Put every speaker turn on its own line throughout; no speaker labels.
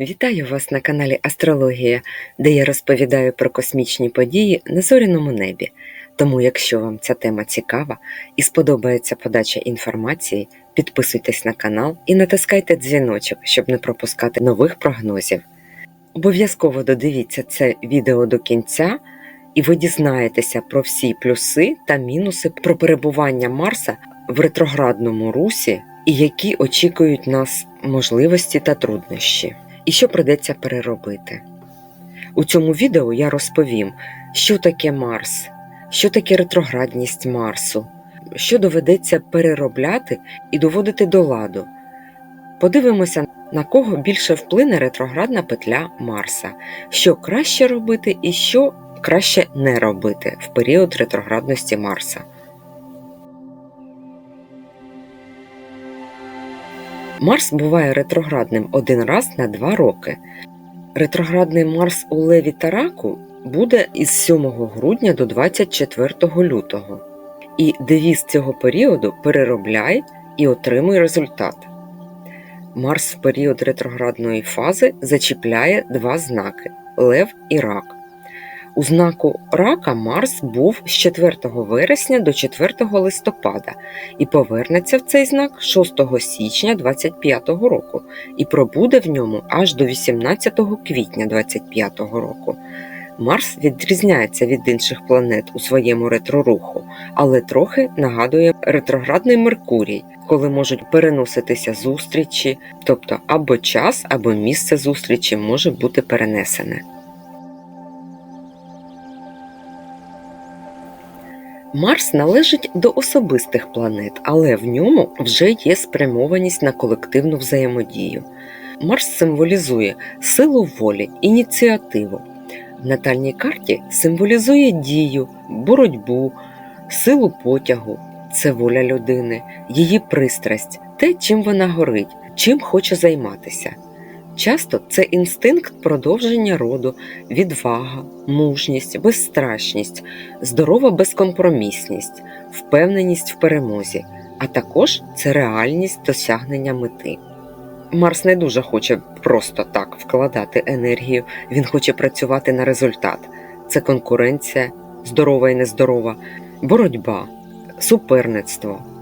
Вітаю вас на каналі Астрологія, де я розповідаю про космічні події на зоряному небі. Тому, якщо вам ця тема цікава і сподобається подача інформації, підписуйтесь на канал і натискайте дзвіночок, щоб не пропускати нових прогнозів. Обов'язково додивіться це відео до кінця, і ви дізнаєтеся про всі плюси та мінуси про перебування Марса в ретроградному русі і які очікують нас можливості та труднощі і що придеться переробити. У цьому відео я розповім, що таке Марс, що таке ретроградність Марсу, що доведеться переробляти і доводити до ладу. Подивимося, на кого більше вплине ретроградна петля Марса, що краще робити і що краще не робити в період ретроградності Марса. Марс буває ретроградним один раз на два роки. Ретроградний Марс у Леві та Раку буде із 7 грудня до 24 лютого. І девіз цього періоду переробляй і отримуй результат. Марс в період ретроградної фази зачіпляє два знаки Лев і Рак. У знаку рака Марс був з 4 вересня до 4 листопада і повернеться в цей знак 6 січня 25 року і пробуде в ньому аж до 18 квітня 25 року. Марс відрізняється від інших планет у своєму ретроруху, але трохи нагадує ретроградний Меркурій, коли можуть переноситися зустрічі, тобто або час, або місце зустрічі може бути перенесене. Марс належить до особистих планет, але в ньому вже є спрямованість на колективну взаємодію. Марс символізує силу волі, ініціативу. В натальній карті символізує дію, боротьбу, силу потягу, це воля людини, її пристрасть, те, чим вона горить, чим хоче займатися. Часто це інстинкт продовження роду, відвага, мужність, безстрашність, здорова безкомпромісність, впевненість в перемозі, а також це реальність досягнення мети. Марс не дуже хоче просто так вкладати енергію, він хоче працювати на результат. Це конкуренція, здорова і нездорова, боротьба, суперництво.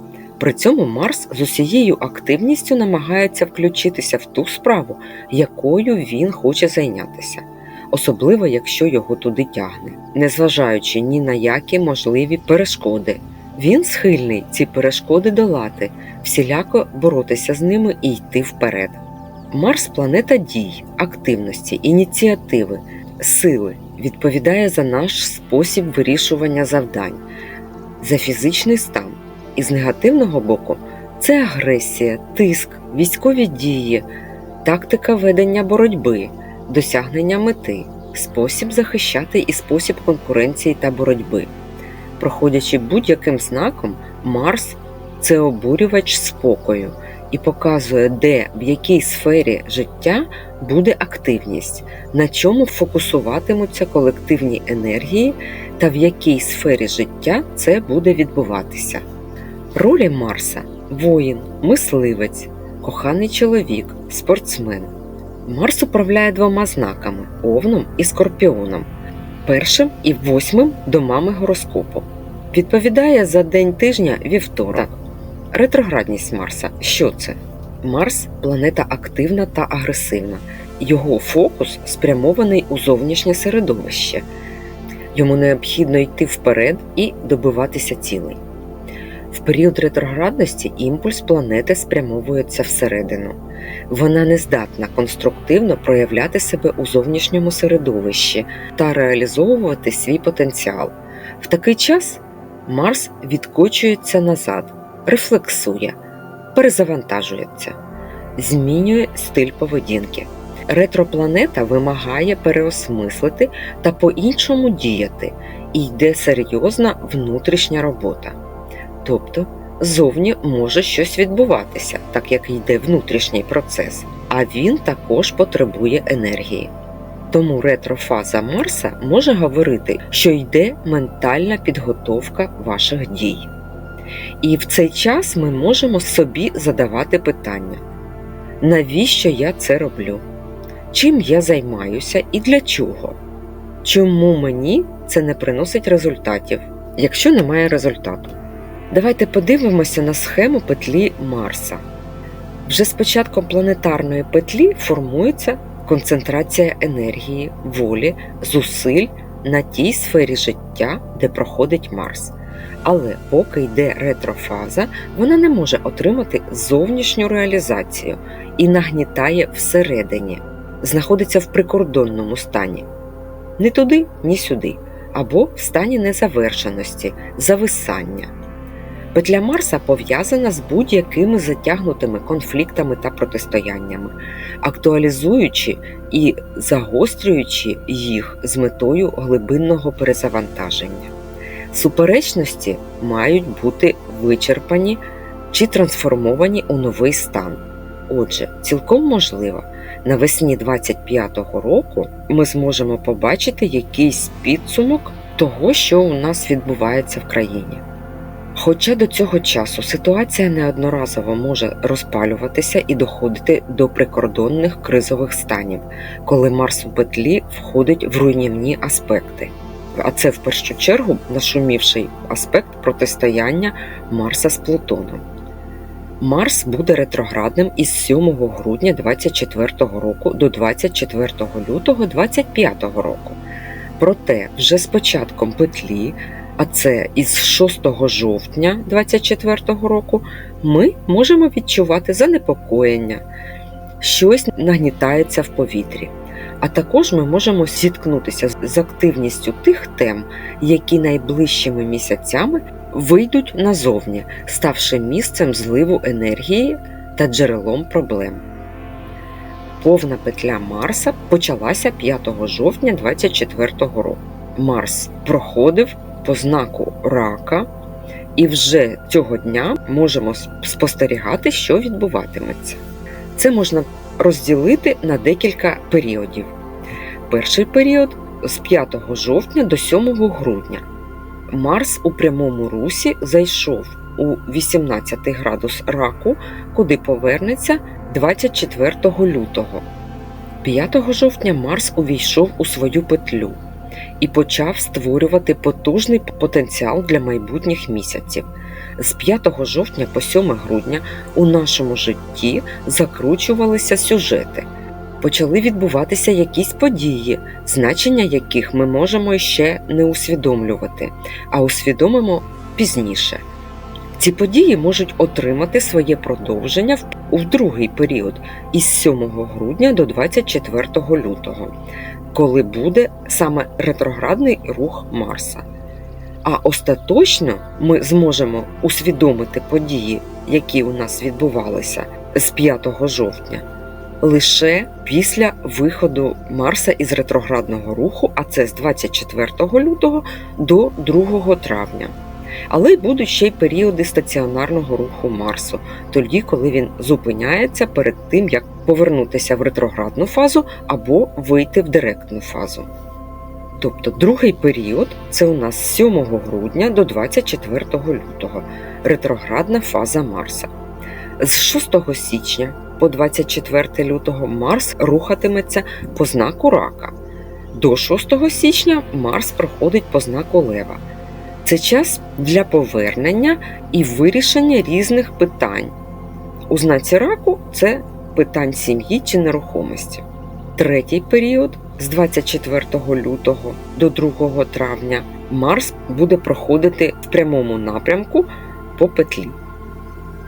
При цьому Марс з усією активністю намагається включитися в ту справу, якою він хоче зайнятися, особливо якщо його туди тягне, незважаючи ні на які можливі перешкоди. Він схильний ці перешкоди долати, всіляко боротися з ними і йти вперед. Марс планета дій, активності, ініціативи, сили, відповідає за наш спосіб вирішування завдань, за фізичний стан. І з негативного боку це агресія, тиск, військові дії, тактика ведення боротьби, досягнення мети, спосіб захищати і спосіб конкуренції та боротьби. Проходячи будь-яким знаком, Марс це обурювач спокою і показує, де в якій сфері життя буде активність, на чому фокусуватимуться колективні енергії та в якій сфері життя це буде відбуватися. Ролі Марса воїн, мисливець, коханий чоловік, спортсмен. Марс управляє двома знаками овном і скорпіоном, першим і восьмим домами гороскопу. Відповідає за день тижня вівторок. Ретроградність Марса. Що це? Марс планета активна та агресивна. Його фокус спрямований у зовнішнє середовище. Йому необхідно йти вперед і добиватися цілей. В період ретроградності імпульс планети спрямовується всередину. Вона не здатна конструктивно проявляти себе у зовнішньому середовищі та реалізовувати свій потенціал. В такий час Марс відкочується назад, рефлексує, перезавантажується, змінює стиль поведінки. Ретропланета вимагає переосмислити та по-іншому діяти, і йде серйозна внутрішня робота. Тобто зовні може щось відбуватися, так як йде внутрішній процес, а він також потребує енергії. Тому ретрофаза Марса може говорити, що йде ментальна підготовка ваших дій. І в цей час ми можемо собі задавати питання: навіщо я це роблю? чим я займаюся і для чого. Чому мені це не приносить результатів, якщо немає результату? Давайте подивимося на схему петлі Марса. Вже з початком планетарної петлі формується концентрація енергії, волі, зусиль на тій сфері життя, де проходить Марс. Але поки йде ретрофаза, вона не може отримати зовнішню реалізацію і нагнітає всередині, знаходиться в прикордонному стані. Ні туди, ні сюди, або в стані незавершеності, зависання. Петля Марса пов'язана з будь-якими затягнутими конфліктами та протистояннями, актуалізуючи і загострюючи їх з метою глибинного перезавантаження. Суперечності мають бути вичерпані чи трансформовані у новий стан. Отже, цілком можливо, навесні 25-го року ми зможемо побачити якийсь підсумок того, що у нас відбувається в країні. Хоча до цього часу ситуація неодноразово може розпалюватися і доходити до прикордонних кризових станів, коли Марс у петлі входить в руйнівні аспекти. А це в першу чергу нашумівший аспект протистояння Марса з Плутоном. Марс буде ретроградним із 7 грудня 2024 року до 24 лютого 2025 року. Проте вже з початком петлі, а це із 6 жовтня 2024 року, ми можемо відчувати занепокоєння, щось нагнітається в повітрі. А також ми можемо зіткнутися з активністю тих тем, які найближчими місяцями вийдуть назовні, ставши місцем зливу енергії та джерелом проблем. Повна петля Марса почалася 5 жовтня 2024 року. Марс проходив по знаку рака, і вже цього дня можемо спостерігати, що відбуватиметься. Це можна розділити на декілька періодів. Перший період з 5 жовтня до 7 грудня. Марс у прямому русі зайшов у 18 градус раку, куди повернеться 24 лютого. 5 жовтня Марс увійшов у свою петлю і почав створювати потужний потенціал для майбутніх місяців. З 5 жовтня по 7 грудня у нашому житті закручувалися сюжети. Почали відбуватися якісь події, значення яких ми можемо ще не усвідомлювати, а усвідомимо пізніше. Ці події можуть отримати своє продовження у другий період із 7 грудня до 24 лютого, коли буде саме ретроградний рух Марса. А остаточно ми зможемо усвідомити події, які у нас відбувалися з 5 жовтня, лише після виходу Марса із ретроградного руху, а це з 24 лютого до 2 травня. Але й будуть ще й періоди стаціонарного руху Марсу, тоді, коли він зупиняється перед тим, як повернутися в ретроградну фазу або вийти в директну фазу. Тобто другий період це у нас з 7 грудня до 24 лютого ретроградна фаза Марса. З 6 січня по 24 лютого Марс рухатиметься по знаку рака. До 6 січня Марс проходить по знаку Лева. Це час для повернення і вирішення різних питань. У знаці раку це питань сім'ї чи нерухомості. Третій період з 24 лютого до 2 травня Марс буде проходити в прямому напрямку по петлі.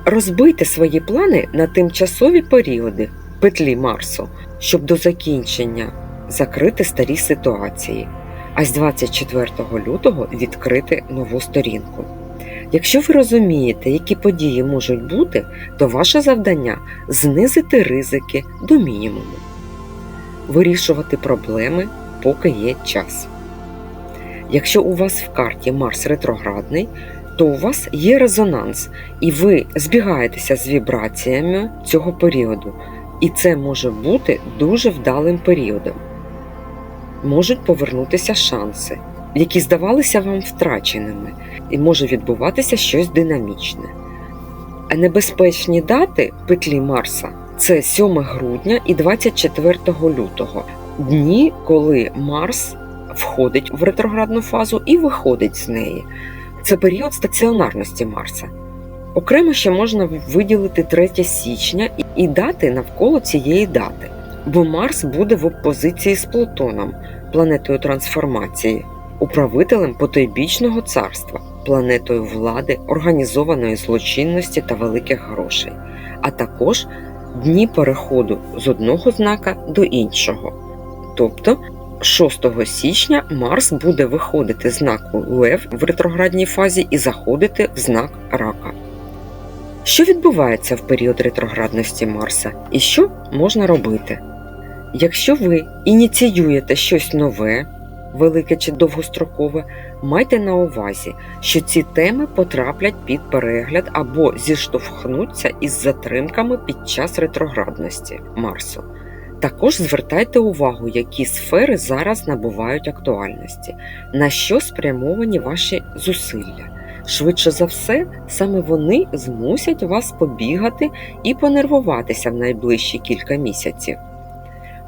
Розбийте свої плани на тимчасові періоди петлі Марсу, щоб до закінчення закрити старі ситуації, а з 24 лютого відкрити нову сторінку. Якщо ви розумієте, які події можуть бути, то ваше завдання знизити ризики до мінімуму, вирішувати проблеми, поки є час. Якщо у вас в карті Марс ретроградний, то у вас є резонанс, і ви збігаєтеся з вібраціями цього періоду, і це може бути дуже вдалим періодом. Можуть повернутися шанси, які здавалися вам втраченими, і може відбуватися щось динамічне. А небезпечні дати петлі Марса Це 7 грудня і 24 лютого. Дні, коли Марс входить в ретроградну фазу і виходить з неї. Це період стаціонарності Марса. Окремо ще можна виділити 3 січня і дати навколо цієї дати, бо Марс буде в опозиції з Плутоном, планетою трансформації, управителем потойбічного царства, планетою влади, організованої злочинності та великих грошей, а також дні переходу з одного знака до іншого. Тобто 6 січня Марс буде виходити з знаку Лев в ретроградній фазі і заходити в знак Рака. Що відбувається в період ретроградності Марса і що можна робити? Якщо ви ініціюєте щось нове, велике чи довгострокове, майте на увазі, що ці теми потраплять під перегляд або зіштовхнуться із затримками під час ретроградності Марсу. Також звертайте увагу, які сфери зараз набувають актуальності, на що спрямовані ваші зусилля. Швидше за все, саме вони змусять вас побігати і понервуватися в найближчі кілька місяців.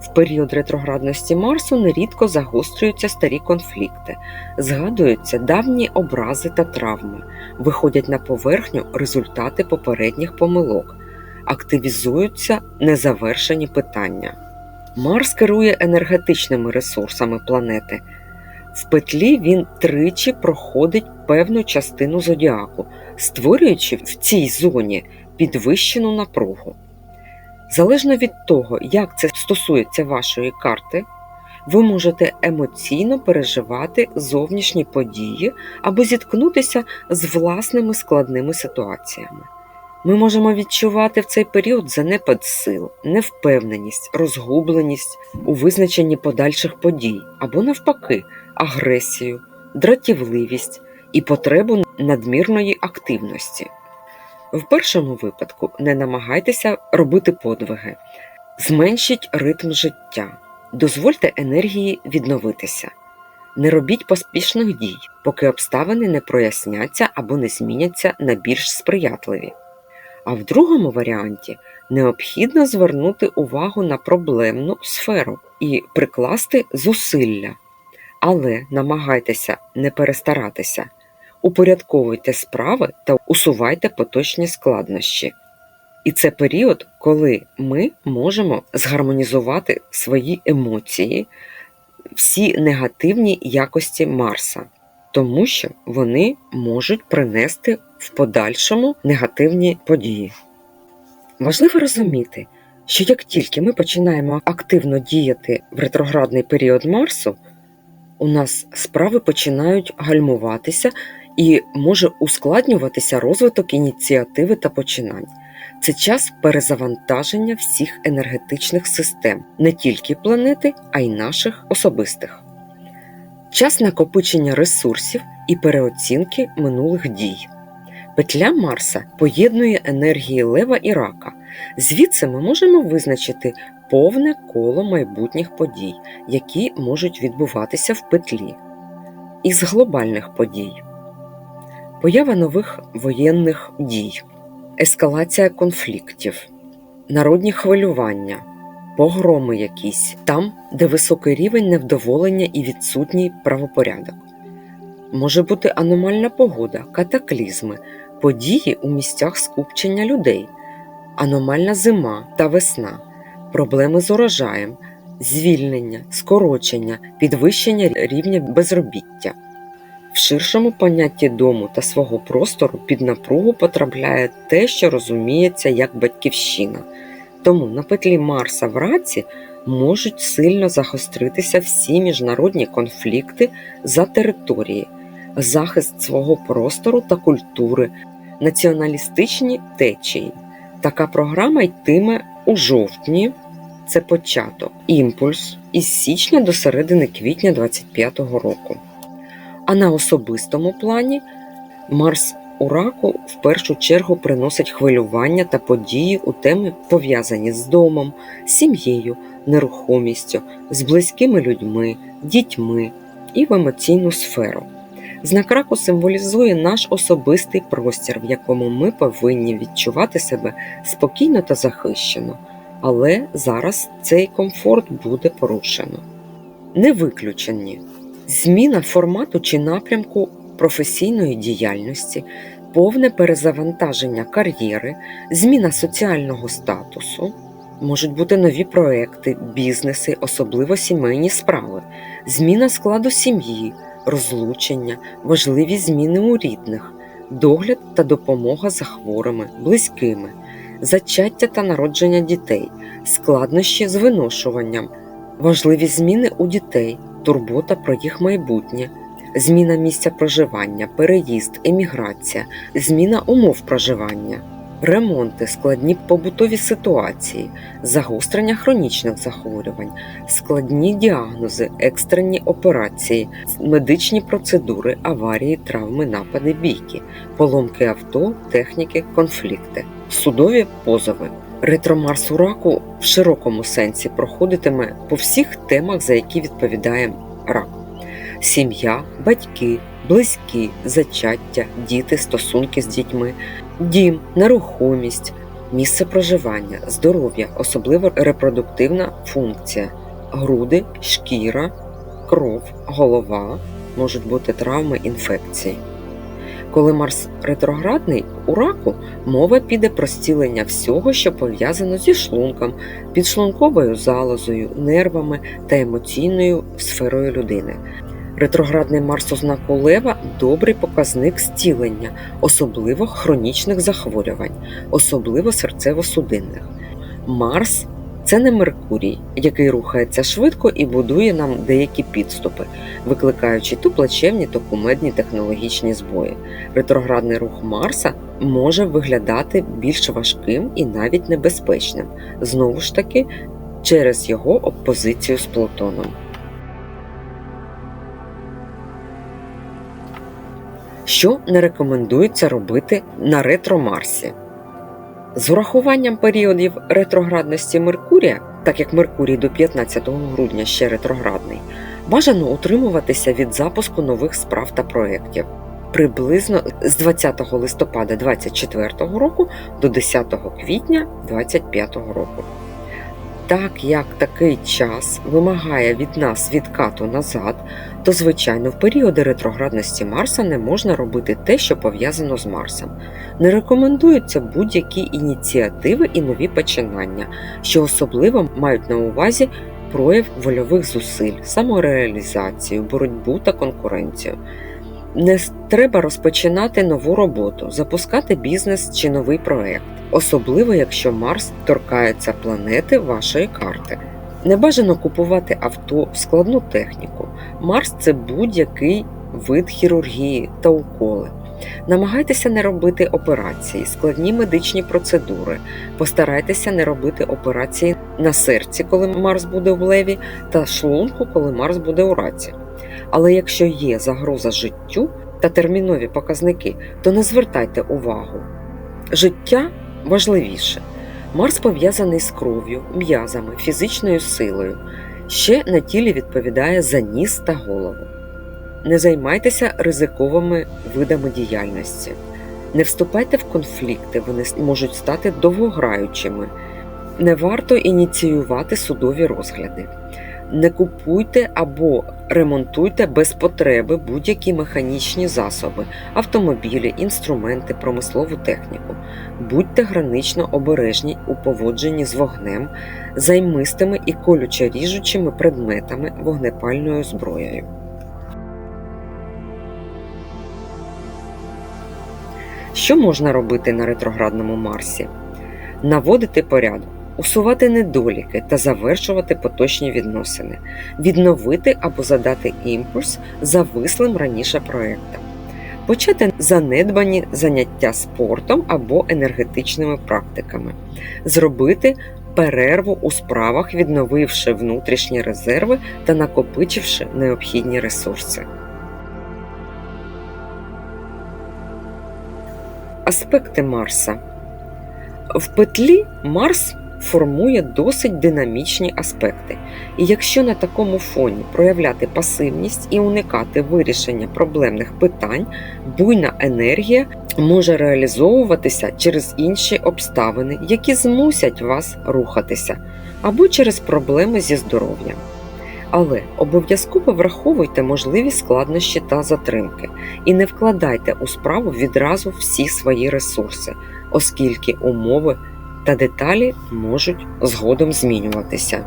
В період ретроградності Марсу нерідко загострюються старі конфлікти, згадуються давні образи та травми, виходять на поверхню результати попередніх помилок, активізуються незавершені питання. Марс керує енергетичними ресурсами планети. В петлі він тричі проходить певну частину зодіаку, створюючи в цій зоні підвищену напругу. Залежно від того, як це стосується вашої карти, ви можете емоційно переживати зовнішні події або зіткнутися з власними складними ситуаціями. Ми можемо відчувати в цей період занепад сил, невпевненість, розгубленість у визначенні подальших подій або, навпаки, агресію, дратівливість і потребу надмірної активності. В першому випадку не намагайтеся робити подвиги, зменшіть ритм життя, дозвольте енергії відновитися. Не робіть поспішних дій, поки обставини не проясняться або не зміняться на більш сприятливі. А в другому варіанті необхідно звернути увагу на проблемну сферу і прикласти зусилля, але намагайтеся не перестаратися, упорядковуйте справи та усувайте поточні складнощі. І це період, коли ми можемо згармонізувати свої емоції, всі негативні якості Марса, тому що вони можуть принести в подальшому негативні події. Важливо розуміти, що як тільки ми починаємо активно діяти в ретроградний період Марсу, у нас справи починають гальмуватися і може ускладнюватися розвиток ініціативи та починань. Це час перезавантаження всіх енергетичних систем, не тільки планети, а й наших особистих. Час накопичення ресурсів і переоцінки минулих дій. Петля Марса поєднує енергії Лева і рака. Звідси ми можемо визначити повне коло майбутніх подій, які можуть відбуватися в петлі. Із глобальних подій. Поява нових воєнних дій, ескалація конфліктів, народні хвилювання, погроми якісь. Там, де високий рівень невдоволення і відсутній правопорядок. Може бути аномальна погода, катаклізми, події у місцях скупчення людей, аномальна зима та весна, проблеми з урожаєм, звільнення, скорочення, підвищення рівня безробіття. В ширшому понятті дому та свого простору під напругу потрапляє те, що розуміється як батьківщина. Тому на петлі Марса в раці можуть сильно загостритися всі міжнародні конфлікти за території, захист свого простору та культури, націоналістичні течії. Така програма йтиме у жовтні, це початок, імпульс із січня до середини квітня 2025 року. А на особистому плані Марс у раку в першу чергу приносить хвилювання та події у теми, пов'язані з домом, сім'єю, нерухомістю, з близькими людьми, дітьми і в емоційну сферу. Знак раку символізує наш особистий простір, в якому ми повинні відчувати себе спокійно та захищено. але зараз цей комфорт буде порушено. Не виключені зміна формату чи напрямку професійної діяльності, повне перезавантаження кар'єри, зміна соціального статусу, можуть бути нові проекти, бізнеси, особливо сімейні справи, зміна складу сім'ї, розлучення, важливі зміни у рідних, догляд та допомога за хворими, близькими, зачаття та народження дітей, складнощі з виношуванням, важливі зміни у дітей, турбота про їх майбутнє, зміна місця проживання, переїзд, еміграція, зміна умов проживання. Ремонти, складні побутові ситуації, загострення хронічних захворювань, складні діагнози, екстрені операції, медичні процедури, аварії, травми, напади, бійки, поломки авто, техніки, конфлікти, судові позови. Ретромарс у раку в широкому сенсі проходитиме по всіх темах, за які відповідає рак: сім'я, батьки, близькі, зачаття, діти, стосунки з дітьми, дім, нерухомість, місце проживання, здоров'я, особливо репродуктивна функція, груди, шкіра, кров, голова, можуть бути травми, інфекції. Коли Марс ретроградний у раку, мова піде про зцілення всього, що пов'язано зі шлунком, підшлунковою залозою, нервами та емоційною сферою людини. Ретроградний Марс у знаку Лева добрий показник зцілення, особливо хронічних захворювань, особливо серцево-судинних. Марс це не Меркурій, який рухається швидко і будує нам деякі підступи, викликаючи то плачевні, то кумедні технологічні збої. Ретроградний рух Марса може виглядати більш важким і навіть небезпечним, знову ж таки, через його опозицію з Плутоном. Що не рекомендується робити на ретро-Марсі? З урахуванням періодів ретроградності Меркурія, так як Меркурій до 15 грудня ще ретроградний, бажано утримуватися від запуску нових справ та проєктів приблизно з 20 листопада 2024 року до 10 квітня 2025 року. Так як такий час вимагає від нас відкату назад, то, звичайно, в періоди ретроградності Марса не можна робити те, що пов'язано з Марсом. Не рекомендуються будь-які ініціативи і нові починання, що особливо мають на увазі прояв вольових зусиль, самореалізацію, боротьбу та конкуренцію. Не треба розпочинати нову роботу, запускати бізнес чи новий проект, особливо якщо Марс торкається планети вашої карти. Не бажано купувати авто, складну техніку. Марс це будь-який вид хірургії та уколи. Намагайтеся не робити операції, складні медичні процедури. Постарайтеся не робити операції на серці, коли Марс буде в леві, та шлунку, коли Марс буде у раці. Але якщо є загроза життю та термінові показники, то не звертайте увагу. Життя важливіше. Марс пов'язаний з кров'ю, м'язами, фізичною силою. Ще на тілі відповідає за ніс та голову. Не займайтеся ризиковими видами діяльності. Не вступайте в конфлікти, вони можуть стати довгограючими. Не варто ініціювати судові розгляди. Не купуйте або ремонтуйте без потреби будь-які механічні засоби, автомобілі, інструменти, промислову техніку. Будьте гранично обережні у поводженні з вогнем, займистими і колюче ріжучими предметами вогнепальною зброєю. Що можна робити на ретроградному Марсі? Наводити порядок усувати недоліки та завершувати поточні відносини, відновити або задати імпульс завислим раніше проектам, почати занедбані заняття спортом або енергетичними практиками, зробити перерву у справах, відновивши внутрішні резерви та накопичивши необхідні ресурси. Аспекти Марса в петлі Марс формує досить динамічні аспекти. І якщо на такому фоні проявляти пасивність і уникати вирішення проблемних питань, буйна енергія може реалізовуватися через інші обставини, які змусять вас рухатися, або через проблеми зі здоров'ям. Але обов'язково враховуйте можливі складнощі та затримки і не вкладайте у справу відразу всі свої ресурси, оскільки умови та деталі можуть згодом змінюватися.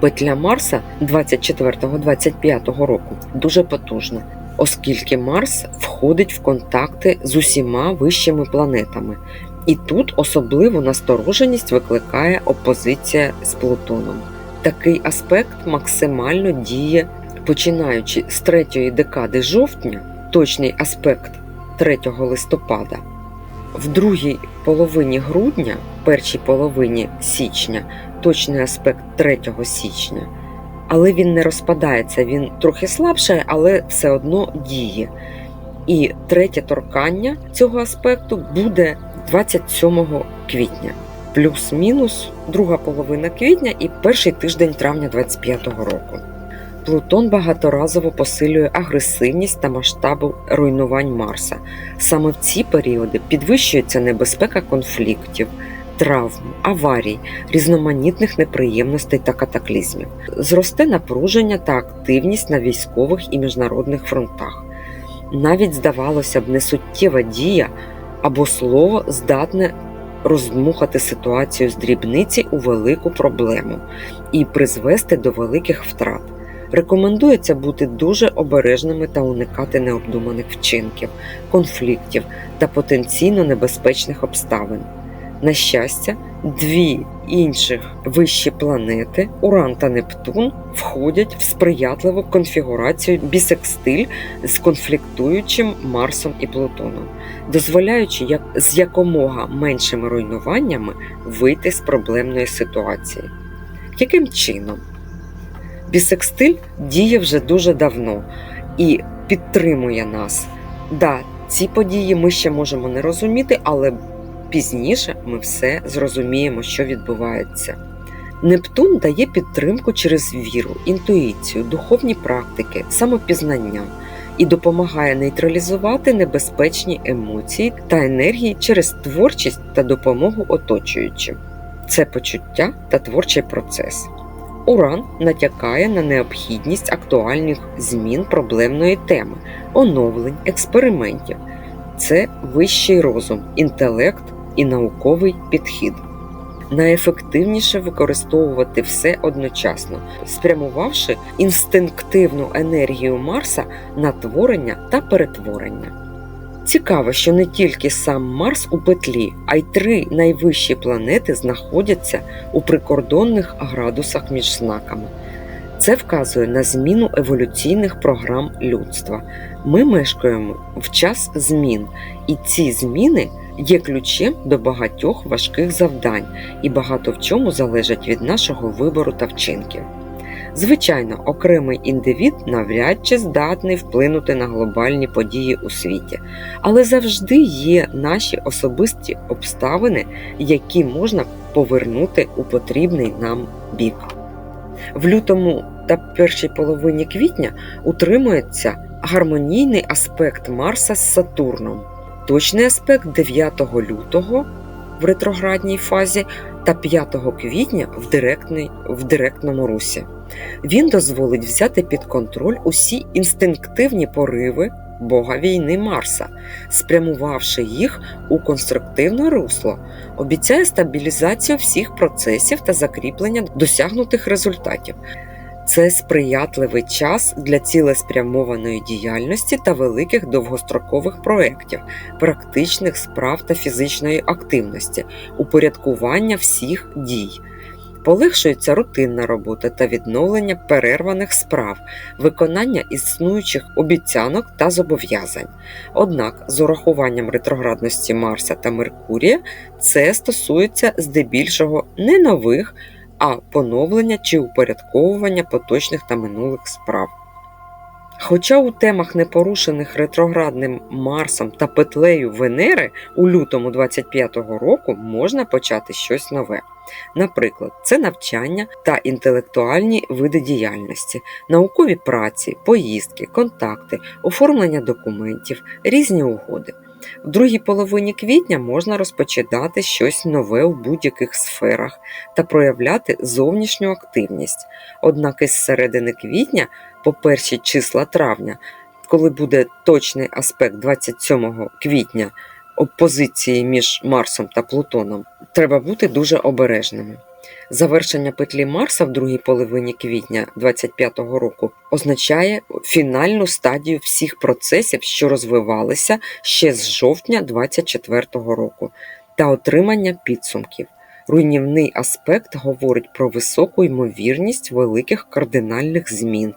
Петля Марса 24-25 року дуже потужна, оскільки Марс входить в контакти з усіма вищими планетами, і тут особливу настороженість викликає опозиція з Плутоном. Такий аспект максимально діє починаючи з третьої декади жовтня, точний аспект 3 листопада, в другій половині грудня, першій половині січня, точний аспект 3 січня. Але він не розпадається, він трохи слабшає, але все одно діє. І третє торкання цього аспекту буде 27 квітня плюс-мінус друга половина квітня і перший тиждень травня 25-го року. Плутон багаторазово посилює агресивність та масштабу руйнувань Марса. Саме в ці періоди підвищується небезпека конфліктів, травм, аварій, різноманітних неприємностей та катаклізмів. Зросте напруження та активність на військових і міжнародних фронтах. Навіть, здавалося б, несуттєва дія або слово здатне роздмухати ситуацію з дрібниці у велику проблему і призвести до великих втрат. Рекомендується бути дуже обережними та уникати необдуманих вчинків, конфліктів та потенційно небезпечних обставин. На щастя, дві інших вищі планети Уран та Нептун входять в сприятливу конфігурацію бісекстиль з конфліктуючим Марсом і Плутоном, дозволяючи як з якомога меншими руйнуваннями вийти з проблемної ситуації. Яким чином? Бісекстиль діє вже дуже давно і підтримує нас. Да, ці події ми ще можемо не розуміти, але пізніше ми все зрозуміємо, що відбувається. Нептун дає підтримку через віру, інтуїцію, духовні практики, самопізнання і допомагає нейтралізувати небезпечні емоції та енергії через творчість та допомогу оточуючим. Це почуття та творчий процес. Уран натякає на необхідність актуальних змін проблемної теми, оновлень, експериментів. Це вищий розум, інтелект і науковий підхід. Найефективніше використовувати все одночасно, спрямувавши інстинктивну енергію Марса на творення та перетворення. Цікаво, що не тільки сам Марс у петлі, а й три найвищі планети знаходяться у прикордонних градусах між знаками. Це вказує на зміну еволюційних програм людства. Ми мешкаємо в час змін, і ці зміни є ключем до багатьох важких завдань і багато в чому залежать від нашого вибору та вчинків. Звичайно, окремий індивід навряд чи здатний вплинути на глобальні події у світі, але завжди є наші особисті обставини, які можна повернути у потрібний нам бік. В лютому та першій половині квітня утримується гармонійний аспект Марса з Сатурном, точний аспект 9 лютого в ретроградній фазі та 5 квітня в, директний, в директному русі. Він дозволить взяти під контроль усі інстинктивні пориви Бога війни Марса, спрямувавши їх у конструктивне русло, обіцяє стабілізацію всіх процесів та закріплення досягнутих результатів. Це сприятливий час для цілеспрямованої діяльності та великих довгострокових проєктів, практичних справ та фізичної активності, упорядкування всіх дій. Полегшується рутинна робота та відновлення перерваних справ, виконання існуючих обіцянок та зобов'язань. Однак, з урахуванням ретроградності Марса та Меркурія, це стосується здебільшого не нових, а поновлення чи упорядковування поточних та минулих справ. Хоча у темах непорушених ретроградним Марсом та петлею Венери у лютому 25-го року можна почати щось нове. Наприклад, це навчання та інтелектуальні види діяльності, наукові праці, поїздки, контакти, оформлення документів, різні угоди. В другій половині квітня можна розпочинати щось нове у будь-яких сферах та проявляти зовнішню активність. Однак із середини квітня, по перші числа травня, коли буде точний аспект 27 квітня опозиції між Марсом та Плутоном, треба бути дуже обережними. Завершення петлі Марса в другій половині квітня 25-го року означає фінальну стадію всіх процесів, що розвивалися ще з жовтня 24-го року, та отримання підсумків. Руйнівний аспект говорить про високу ймовірність великих кардинальних змін.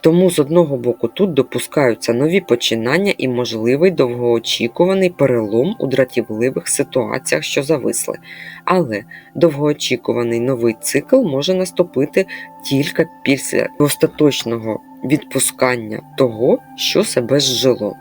Тому з одного боку тут допускаються нові починання і можливий довгоочікуваний перелом у дратівливих ситуаціях, що зависли. Але довгоочікуваний новий цикл може наступити тільки після остаточного відпускання того, що себе зжило.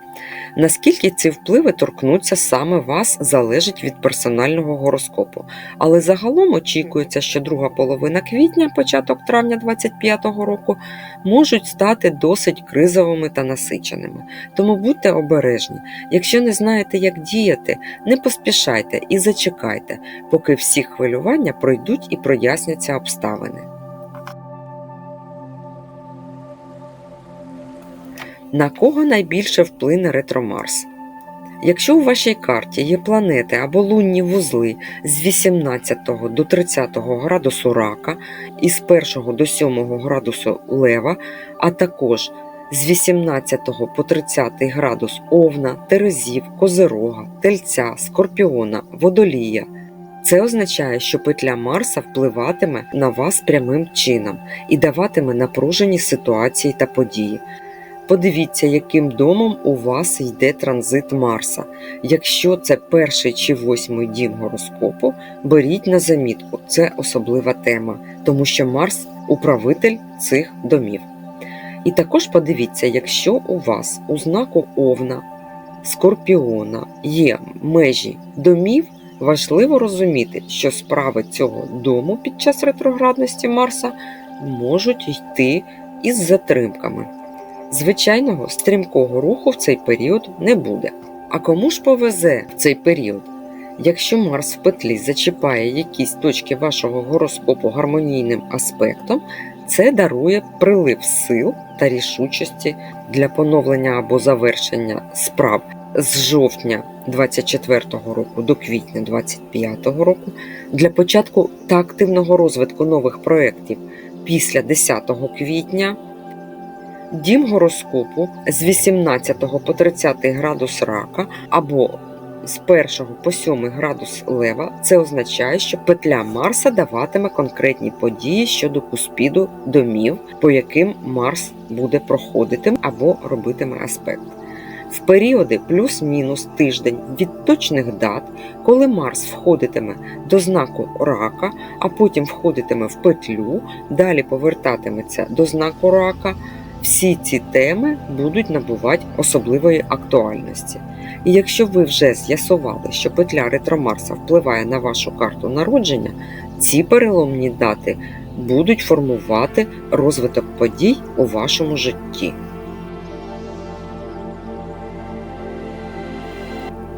Наскільки ці впливи торкнуться саме вас, залежить від персонального гороскопу. Але загалом очікується, що друга половина квітня, початок травня 25-го року можуть стати досить кризовими та насиченими. Тому будьте обережні. Якщо не знаєте, як діяти, не поспішайте і зачекайте, поки всі хвилювання пройдуть і проясняться обставини. На кого найбільше вплине ретромарс? Якщо у вашій карті є планети або лунні вузли з 18 до 30 градусу рака і з 1 до 7 градусу лева, а також з 18 по 30 градус овна, терезів, козирога, тельця, скорпіона, водолія. Це означає, що петля Марса впливатиме на вас прямим чином і даватиме напружені ситуації та події. Подивіться, яким домом у вас йде транзит Марса. Якщо це перший чи восьмий дім гороскопу, беріть на замітку, це особлива тема, тому що Марс управитель цих домів. І також подивіться, якщо у вас у знаку Овна, Скорпіона є межі домів, важливо розуміти, що справи цього дому під час ретроградності Марса можуть йти із затримками. Звичайного стрімкого руху в цей період не буде. А кому ж повезе в цей період? Якщо Марс в петлі зачіпає якісь точки вашого гороскопу гармонійним аспектом, це дарує прилив сил та рішучості для поновлення або завершення справ з жовтня 24-го року до квітня 25-го року, для початку та активного розвитку нових проєктів після 10 квітня. Дім гороскопу з 18 по 30 градус рака або з 1 по 7 градус лева це означає, що петля Марса даватиме конкретні події щодо куспіду домів, по яким Марс буде проходити або робитиме аспект. В періоди плюс-мінус тиждень від точних дат, коли Марс входитиме до знаку рака, а потім входитиме в петлю, далі повертатиметься до знаку рака всі ці теми будуть набувати особливої актуальності. І якщо ви вже з'ясували, що петля ретромарса впливає на вашу карту народження, ці переломні дати будуть формувати розвиток подій у вашому житті.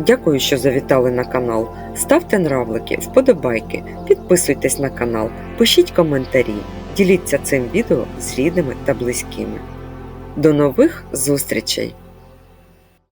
Дякую, що завітали на канал. Ставте нравлики, вподобайки, підписуйтесь на канал, пишіть коментарі, діліться цим відео з рідними та близькими. До нових зустрічей!